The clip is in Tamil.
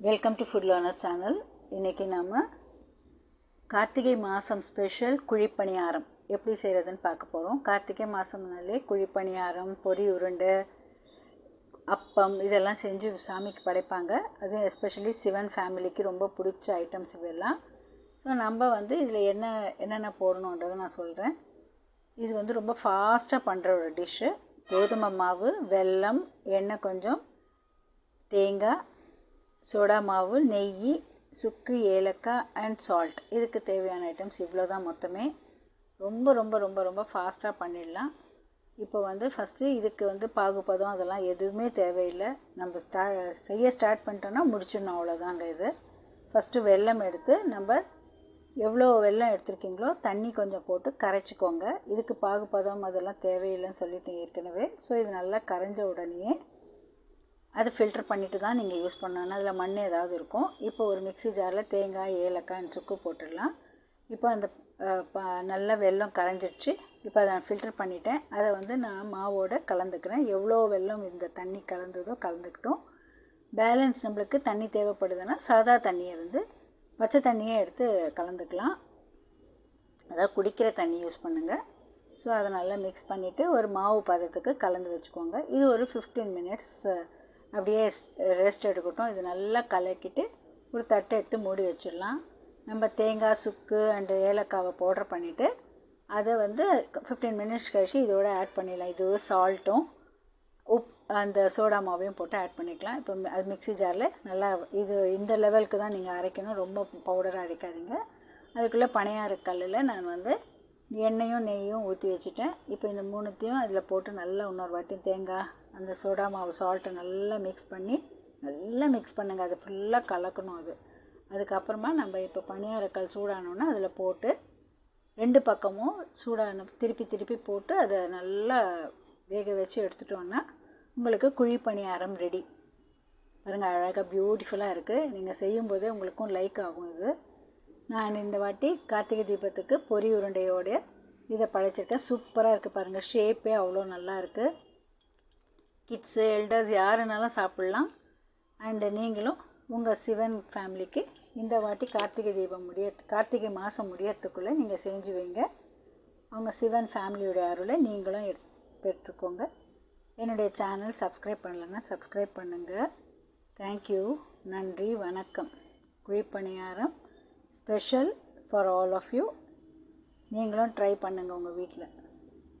Welcome to food learner channel இன்றைக்கி நம்ம கார்த்திகை மாதம் ஸ்பெஷல் குழிப்பணியாரம் எப்படி செய்கிறதுன்னு பார்க்க போகிறோம் கார்த்திகை மாதம்னாலே குழிப்பணியாரம் பொரி உருண்டை அப்பம் இதெல்லாம் செஞ்சு சாமிக்கு படைப்பாங்க. அதுவும் எஸ்பெஷலி சிவன் ஃபேமிலிக்கு ரொம்ப பிடிச்ச ஐட்டம்ஸ் இதெல்லாம். ஸோ நம்ம வந்து இதில் என்ன என்னென்ன போடணுன்றதை நான் சொல்கிறேன் இது வந்து ரொம்ப ஃபாஸ்ட்டாக பண்ணுற ஒரு டிஷ்ஷு கோதுமை மாவு வெல்லம் எண்ணெய் கொஞ்சம் தேங்காய் சோடா மாவு நெய் சுக்கு ஏலக்காய் அண்ட் சால்ட் இதுக்கு தேவையான ஐட்டம்ஸ் இவ்வளோ தான் மொத்தமே. ரொம்ப ரொம்ப ரொம்ப ரொம்ப ஃபாஸ்ட்டாக பண்ணிடலாம். இப்போ வந்து ஃபஸ்ட்டு இதுக்கு வந்து பாகுபதம் அதெல்லாம் எதுவுமே தேவையில்லை. நம்ம ஸ்டா செய்ய ஸ்டார்ட் பண்ணிட்டோன்னா முடிச்சிடணும் அவ்வளோதாங்க இது. ஃபஸ்ட்டு வெல்லம் எடுத்து நம்ம எவ்வளோ வெல்லம் எடுத்துருக்கீங்களோ தண்ணி கொஞ்சம் போட்டு கரைச்சிக்கோங்க. இதுக்கு பாகுபதம் அதெல்லாம் தேவையில்லைன்னு சொல்லிட்டு ஏற்கனவே. ஸோ இது நல்லா கரைஞ்ச உடனேயே அதை ஃபில்டர் பண்ணிட்டு தான் நீங்கள் யூஸ் பண்ணணும். அதில் மண் ஏதாவது இருக்கும். இப்போ ஒரு மிக்ஸி ஜாரில் தேங்காய் ஏலக்காய் சுக்கு போட்டுடலாம். இப்போ அந்த நல்ல வெல்லம் கரைஞ்சிடுச்சு இப்போ அதை நான் ஃபில்டர் பண்ணிட்டேன். அதை வந்து நான் மாவோட கலந்துக்கிறேன். எவ்வளோ வெல்லம் இந்த தண்ணி கலந்ததோ கலந்துக்கிட்டோம். பேலன்ஸ் நம்மளுக்கு தண்ணி தேவைப்படுதுன்னா சாதா தண்ணியை வந்து பச்சை தண்ணியே எடுத்து கலந்துக்கலாம். அதாவது குடிக்கிற தண்ணி யூஸ் பண்ணுங்கள் ஸோ அதை நல்லா மிக்ஸ் பண்ணிவிட்டு ஒரு மாவு பதத்துக்கு கலந்து வச்சுக்கோங்க. இது ஒரு ஃபிஃப்டீன் மினிட்ஸ் அப்படியே ரெஸ்ட் எடுக்கட்டும். இது நல்லா கலக்கிட்டு ஒரு தட்டை எடுத்து மூடி வச்சிடலாம். நம்ம தேங்காய் சுக்கு அண்டு ஏலக்காவை பவுடர் பண்ணிவிட்டு அதை வந்து ஃபிஃப்டீன் மினிட்ஸ் கழிச்சு இதோட ஆட் பண்ணிடலாம். இது சால்ட்டும் உப் அந்த சோடா மாவையும் போட்டு ஆட் பண்ணிக்கலாம். இப்போ அது மிக்ஸி ஜாரில் நல்லா இது இந்த லெவலுக்கு தான் நீங்கள் அரைக்கணும். ரொம்ப பவுடராக அரைக்காதீங்க. அதுக்குள்ளே பனையாறு கல்லில் நான் வந்து எண்ணெயும் நெய்யும் ஊற்றி வச்சுட்டேன். இப்போ இந்த மூணுத்தையும் அதில் போட்டு நல்லா இன்னொரு வாட்டி தேங்காய் அந்த சோடா மாவு சால்ட்டை நல்லா மிக்ஸ் பண்ணி நல்லா மிக்ஸ் பண்ணுங்கள் அது ஃபுல்லாக கலக்கணும் அது. அதுக்கப்புறமா நம்ம இப்போ பணியாரக்கல் சூடானோன்னா அதில் போட்டு ரெண்டு பக்கமும் சூடான திருப்பி திருப்பி போட்டு அதை நல்லா வேக வச்சு எடுத்துட்டோன்னா உங்களுக்கு குழி பணியாரம் ரெடி பாருங்கள் அழகாக பியூட்டிஃபுல்லாக இருக்குது நீங்கள் செய்யும்போதே உங்களுக்கும் லைக் ஆகும் இது. நான் இந்த வாட்டி கார்த்திகை தீபத்துக்கு பொரி உருண்டையோட இதை படைச்சிருக்கேன். சூப்பராக இருக்குது பாருங்கள் ஷேப்பே அவ்வளோ நல்லா இருக்குது கிட்ஸு எல்டர்ஸ் யாருனாலும் சாப்பிட்லாம். அண்டு நீங்களும் உங்கள் சிவன் ஃபேமிலிக்கு இந்த வாட்டி கார்த்திகை தீபம் முடிய கார்த்திகை மாதம் முடியறதுக்குள்ளே நீங்கள் செஞ்சு வைங்க. அவங்க சிவன் ஃபேமிலியோட அருளை நீங்களும் எடு பெற்றுக்கோங்க. என்னுடைய சேனல் சப்ஸ்கிரைப் பண்ணலன்னா சப்ஸ்கிரைப் பண்ணுங்கள் தேங்க்யூ நன்றி வணக்கம். Kuzhipaniyaram. Special for all of you நீங்களும் ட்ரை பண்ணுங்கள் உங்கள் வீட்டில்